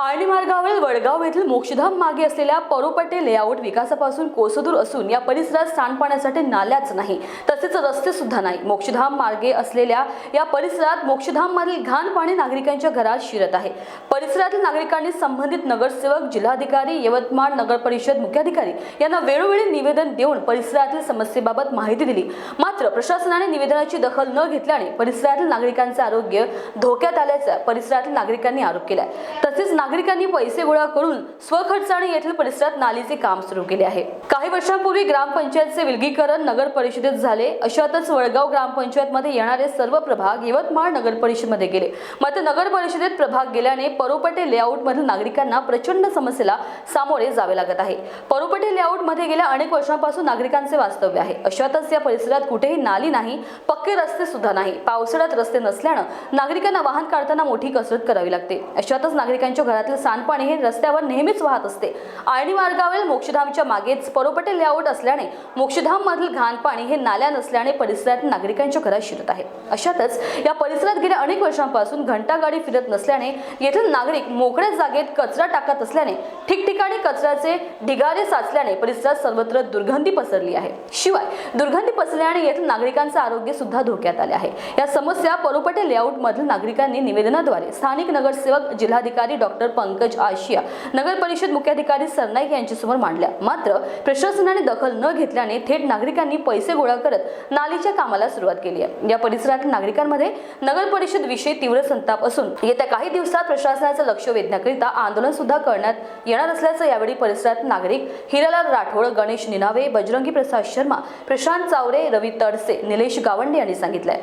आळणी मार्गावरील वडगाव येथील मोक्षधाम मागे असलेल्या परोपटे लेआउट विकासापासून कोसदूर असून या परिसरात सांडपाण्यासाठी नाल्याच नाही तसेच रस्ते सुद्धा नाही. मोक्षधाम मार्गे असलेल्या या परिसरात मोक्षधाम मधील घाण पाणी नागरिकांच्या घरात शिरत आहे. परिसरातील नागरिकांनी संबंधित नगरसेवक जिल्हाधिकारी यवतमाळ नगर परिषद मुख्याधिकारी यांना वेळोवेळी निवेदन देऊन परिसरातील समस्येबाबत माहिती दिली. मात्र प्रशासनाने निवेदनाची दखल न घेतल्याने परिसरातील नागरिकांचे आरोग्य धोक्यात आल्याचा परिसरातील नागरिकांनी आरोप केलाय. तसेच नागरिकांनी पैसे गोळा करून स्वखर्चाने येथील परिसरात नालीचे काम सुरू केले आहे. काही वर्षांपूर्वी ग्रामपंचायतचे विलगीकरण नगर परिषदेत झाले. अशातच वडगाव ग्रामपंचायत मध्ये येणारे सर्व प्रभाग यवतमाळ नगर परिषदेमध्ये गेले. मात्र नगर परिषदेत प्रभाग गेल्याने परोपटे लेआउट मधील नागरिकांना प्रचंड समस्येला सामोरे जावे लागत आहे. परोपटे लेआउटमध्ये गेल्या अनेक वर्षांपासून नागरिकांचे वास्तव्य आहे. अशातच या परिसरात कुठेही नाली नाही पक्के रस्ते सुद्धा नाही. पावसाळ्यात रस्ते नसल्यानं नागरिकांना वाहन काढताना मोठी कसरत करावी लागते. अशातच नागरिकांच्या घरातील सांडपाणी हे रस्त्यावर नेहमीच वाहत असते. आळणी मार्गावरील मोक्षधामच्या मागेच परोपटे लेआउट असल्याने मोक्षधाम मधील घाण पाणी हे नाल्या नसल्याने परिसरातील नागरिकांच्या घरात शिरत आहे. अशातच या परिसरात गेल्या अनेक वर्षांपासून घंटागाडी फिरत नसल्याने येथील नागरिक मोकळ्या जागेत कचरा टाकत असल्याने ठिकठिकाणी कचऱ्याचे ढिगारे साचल्याने परिसरात सर्वत्र दुर्गंधी पसरली आहे. शिवाय दुर्गंधी पसरल्याने येथील नागरिकांचे आरोग्य सुद्धा धोक्यात आले आहे. या समस्या परोपटे लेआउट मधील नागरिकांनी निवेदनाद्वारे स्थानिक नगरसेवक जिल्हाधिकारी डॉक्टर पंकज आशिया नगर परिषद मुख्याधिकारी सरनाईक यांच्यासमोर मांडल्या. मात्र प्रशासनाने दखल न घेतल्याने थेट नागरिकांनी पैसे गोळा करत नालीच्या कामाला सुरुवात केली आहे. या परिसरातील नागरिकांमध्ये नगर परिषद विषयी तीव्र संताप असून येत्या काही दिवसात प्रशासनाचं लक्ष वेधण्याकरिता आंदोलन सुद्धा करण्यात येणार असल्याचं यावेळी परिसरात नागरिक हिरालाल राठोड गणेश निनावे बजरंगी प्रसाद शर्मा प्रशांत चावरे रवी तडसे निलेश गावंडे यांनी सांगितलंय.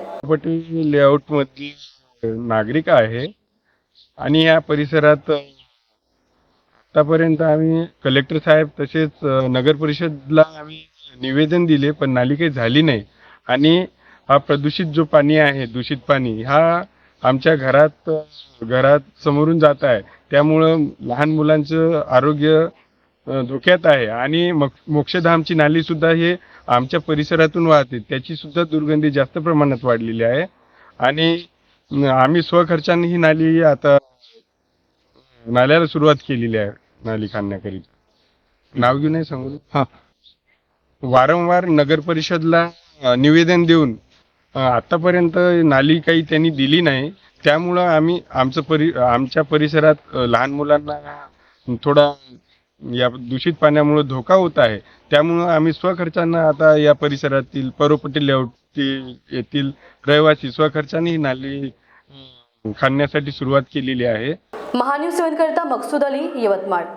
लेआउट मधली नागरिक आहे. आणि या परिसरात आतापर्यंत आम्ही कलेक्टर साहेब तसेच नगर परिषदला आम्ही निवेदन दिले पण नाली काही झाली नाही. आणि हा प्रदूषित जो पाणी आहे दूषित पाणी हा आमच्या घरात घरात समोरून जात आहे. त्यामुळं लहान मुलांचं आरोग्य धोक्यात आहे. आणि मोक्षधामची नाली सुद्धा हे आमच्या परिसरातून वाहते. त्याची सुद्धा दुर्गंधी जास्त प्रमाणात वाढलेली आहे. आणि आम्ही स्वखर्चाने ही नाली आता नाल्याला सुरुवात केलेली आहे नाली खाणण्याकरिता नाव घेऊन नाही सांगू? हा. वारंवार नगर परिषदला निवेदन देऊन आतापर्यंत नाली काही त्यांनी दिली नाही. त्यामुळं आम्ही आमचं परि आमच्या परिसरात लहान मुलांना थोडा या दूषित पाण्यामुळे धोका होत आहे. त्यामुळं आम्ही स्वखर्चानं आता या परिसरातील परोपटी लेआउट येथील रहिवासी स्वखर्चाने ही नाली अं, खाणण्यासाठी सुरुवात केलेली आहे. महान्यूज सेवन करिता मकसूद अली यवतमाळ.